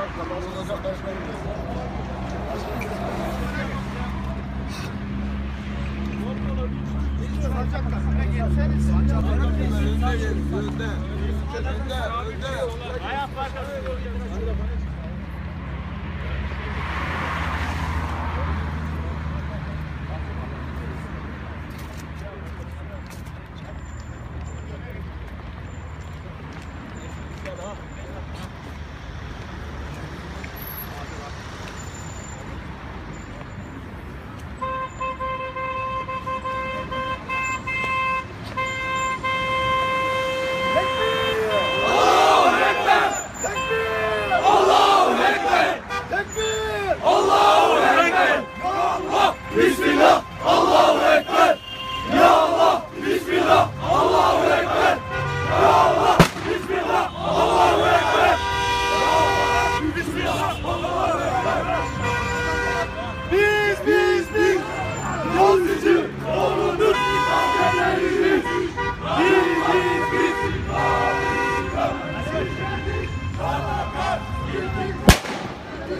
Biz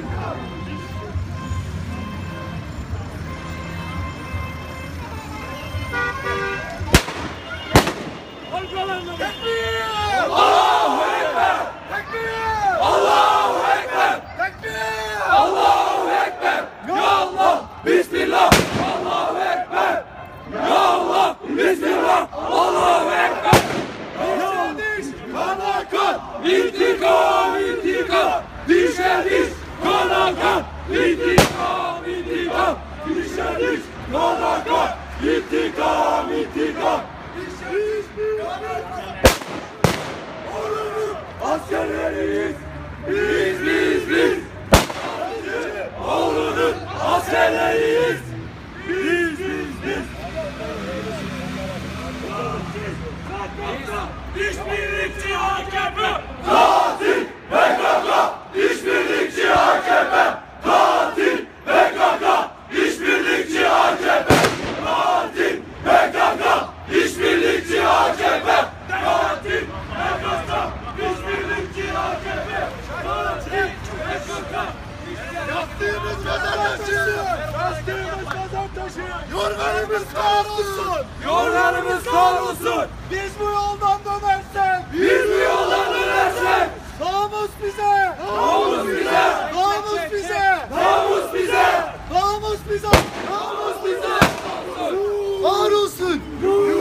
Allah! Bismillah! Allahu Ekber! Ya Allah! İntikam! İntikam! Dişe diş! Kana kan! İntikam! İntikam! Dişe diş! Kana kan! İntikam! İntikam! Diş! Kana kan! askerleriyiz. Biz biz biz. Oğlunun askerleriyiz. Biz biz biz. İşbirlikçi AKP. Katil PKK. İşbirlikçi AKP. Katil PKK. İşbirlikçi AKP. Katil PKK. İşbirlikçi AKP. Katil PKK. İşbirlikçi AKP. Katil PKK. Yaktığımız mezar taşı. Yaktığımız mezar taşı. Yorganımız kahrolsun. Yorganımız. Biz bu yoldan dönersek. Biz bu yoldan dönersek. Namus bize. Namus bize. Namus bize. Namus bize. Namus bize. Namus bize. Kahrolsun. İşbirlikçi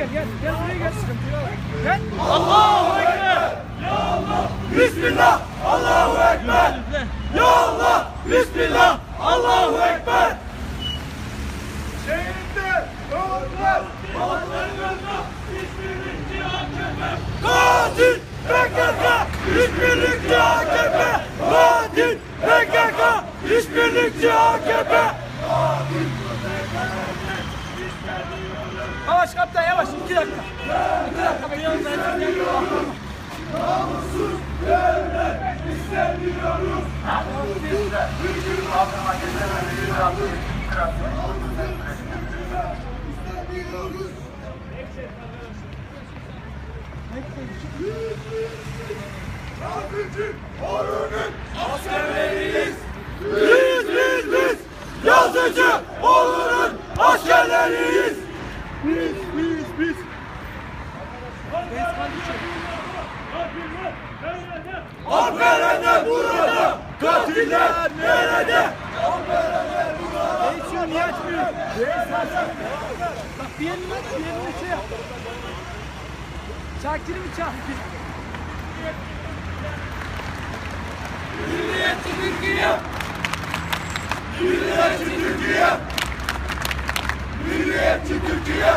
gel gel gel. Buraya gel sıkıntı yok. Gel. Allahu Ekber. Bismillah. Allahu Ekber. Ya Allah. Bismillah. Allahu Ekber. Şehitler. Doğrular. Katil PKK İşbirlikçi AKP Katil PKK İşbirlikçi AKP Yavaş kaptan yavaş. İki dakika. İki dakika bekle. askerleriyiz. Biz biz biz yazıcı olurun askerleriyiz. Biz biz biz. Alperenler burada, katiller nerede? Geçiyor niye açmıyor? Bak bir yerini bir yerini şey yap. Şakir'i mi çağır? Milliyetçi Türkiye. Milliyetçi Türkiye. Milliyetçi Türkiye.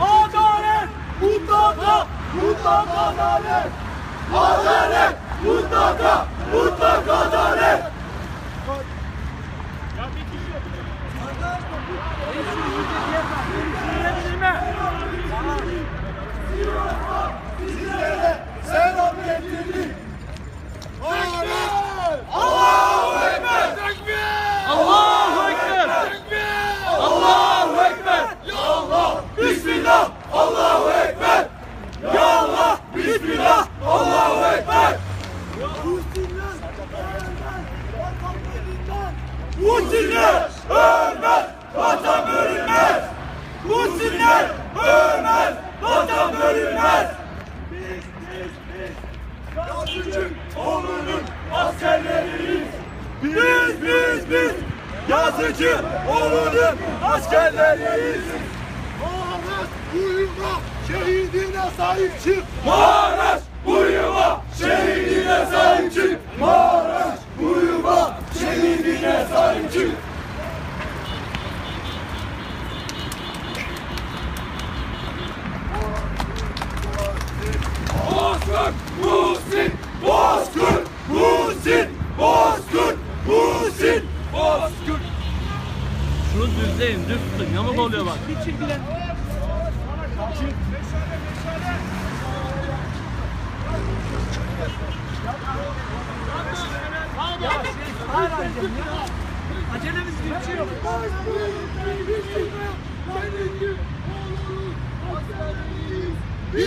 Adalet mutlaka, mutlaka adalet. Adalet mutlaka, mutlaka adalet. Selam getirdik. Allahu Ekber. Allahu Ekber. Allahu Ekber. Ya Allah. Bismillah. Allahu Ekber. Ya Allah. Bismillah. Allahu Ekber. Muhsinler ölmez, vatan bölünmez. Muhsinler ölmez, vatan bölünmez. Yazıcı olunun askerleriyiz. Biz biz biz yazıcı olunun askerleriyiz. Maraş uyuma şehidine sahip çık. Maraş uyuma şehidine sahip çık. Maraş uyuma şehidine sahip çık. Bozkurt Muhsin! Bozkurt Muhsin! Bozkurt Muhsin! Bozkurt! Şunu düzleyin, düz tutun. Yamuk oluyor bak. Bir. Hayır acele ya. Acelemiz bir şey yok. Biz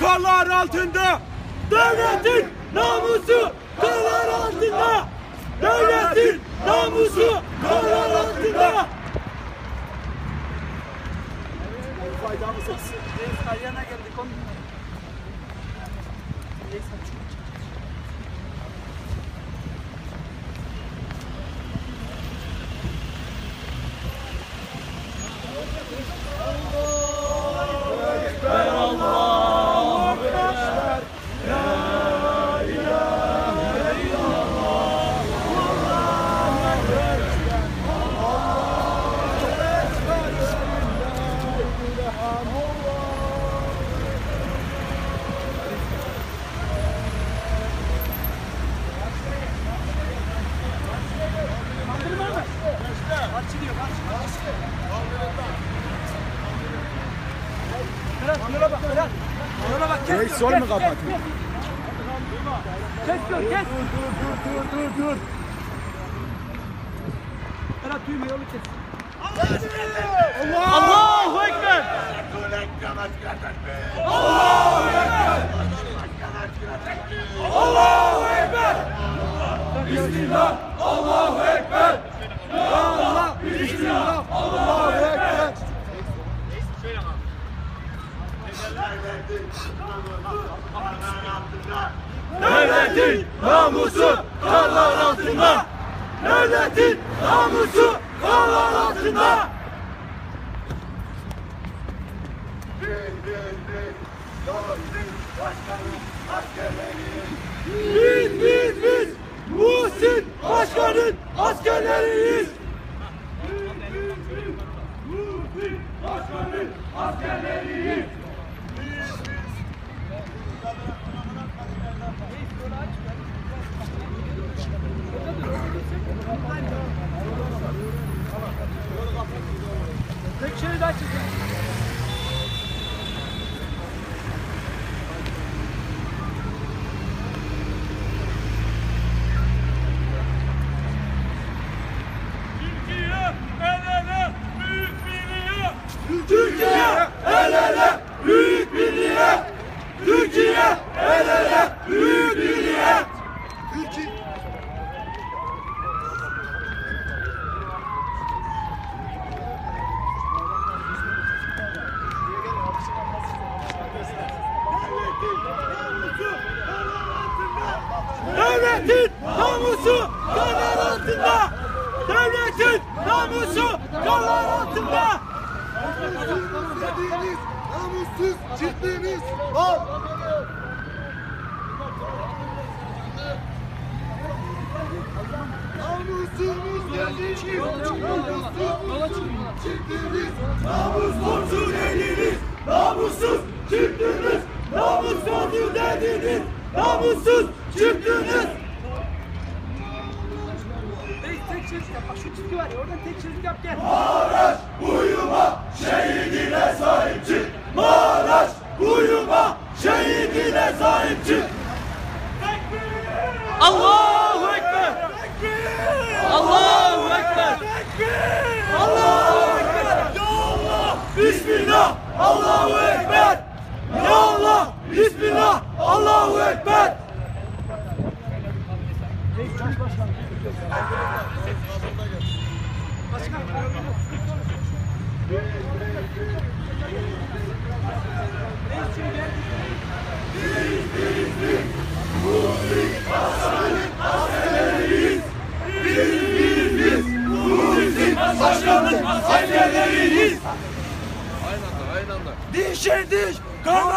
karlar altında. Devletin namusu karlar altında. Devletin namusu karlar altında. Yola bak Berat. Yola bak kes. Reis sol mu kapatıyor? Kes diyor kes. Dur dur dur. Berat duyma yolu kes. Allahu Ekber. Allahu Ekber. Bismillah. Namusu karlar altında. Devletin namusu karlar altında. Biz biz biz Muhsin Başkan'ın askerleriyiz. Muhsin Başkan'ın askerleriyiz. Tek şeridi aç. Türkiye el ele büyük birliğe. Türkiye el ele büyük birliğe. Türkiye el ele büyük birliğe. Türkiye Devletin namusu kanlar altında. Devletin namusu kanlar altında. dediğiniz namussuz çiftliğiniz var. Namussuzunuz dediğiniz namussuz çiftliğiniz Namussuz eliniz, namussuz çıktınız. Namussuz dediniz, namussuz. Reis tek şerit yap. Bak şu çizgi var ya oradan tek şerit yap gel. Maraş uyuma, şehidine sahip çık. Şehidine sahip çık. Allahu Ekber. Allahu Ekber. Allahu Ekber. Ya Allah, Bismillah, Allahu Ekber. Ya Allah, Bismillah, Allahu Ekber. Reis Cumhurbaşkanı. Başkan. Reis şimdi gel. Başkanın askerleriyiz. Diş diş, kan